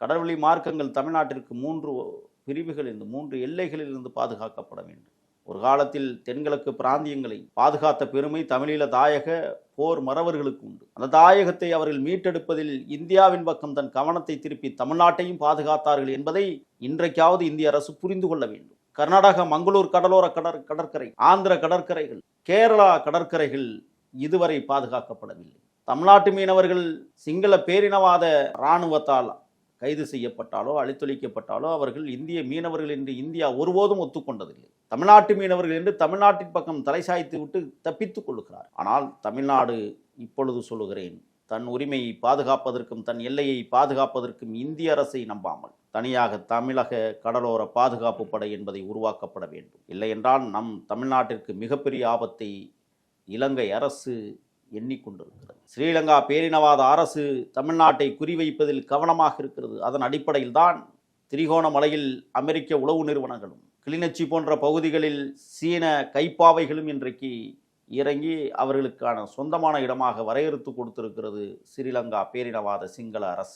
கடல்வழி மார்க்கங்கள் தமிழ்நாட்டிற்கு மூன்று பிரிவுகள் இருந்து மூன்று எல்லைகளில் இருந்து பாதுகாக்கப்பட வேண்டும். ஒரு காலத்தில் தென்கிழக்கு பிராந்தியங்களை பாதுகாத்த பெருமை தமிழீழ தாயக போர் மறவர்களுக்கு உண்டு. அந்த தாயகத்தை அவர்கள் மீட்டெடுப்பதில் இந்தியாவின் பக்கம் தன் கவனத்தை திருப்பி தமிழ்நாட்டையும் பாதுகாத்தார்கள் என்பதை இன்றைக்காவது இந்திய அரசு புரிந்து கொள்ள வேண்டும். கர்நாடகா மங்களூர் கடலோர கடற் கடற்கரை ஆந்திர கடற்கரைகள் கேரளா கடற்கரைகள் இதுவரை பாதுகாக்கப்படவில்லை. தமிழ்நாட்டு மீனவர்கள் சிங்கள பேரினவாத இராணுவத்தால் கைது செய்யப்பட்டாலோ அழித்தொழிக்கப்பட்டாலோ அவர்கள் இந்திய மீனவர்கள் என்று இந்தியா ஒருபோதும் ஒத்துக்கொண்டதில்லை. தமிழ்நாட்டு மீனவர்கள் என்று தமிழ்நாட்டின் பக்கம் தலை சாய்த்து விட்டு தப்பித்துக் கொள்ளுகிறார். ஆனால் தமிழ்நாடு இப்பொழுது சொல்லுகிறேன் தன் உரிமையை பாதுகாப்பதற்கும் தன் எல்லையை பாதுகாப்பதற்கும் இந்திய அரசை நம்பாமல் தனியாக தமிழக கடலோர பாதுகாப்பு படை என்பதை உருவாக்கப்பட வேண்டும். இல்லை என்றால் நம் தமிழ்நாட்டிற்கு மிகப்பெரிய ஆபத்தை இலங்கை அரசு எண்ணிக்கொண்டிருக்கிறது. ஸ்ரீலங்கா பேரினவாத அரசு தமிழ்நாட்டை குறிவைப்பதில் கவனமாக இருக்கிறது. அதன் அடிப்படையில் தான் திரிகோணமலையில் அமெரிக்க உளவு நிறுவனங்களும் கிளிநொச்சி போன்ற பகுதிகளில் சீன கைப்பாவைகளும் இன்றைக்கு இறங்கி அவர்களுக்கான சொந்தமான இடமாக வரையறுத்து கொடுத்திருக்கிறது ஸ்ரீலங்கா பேரினவாத சிங்கள அரசு.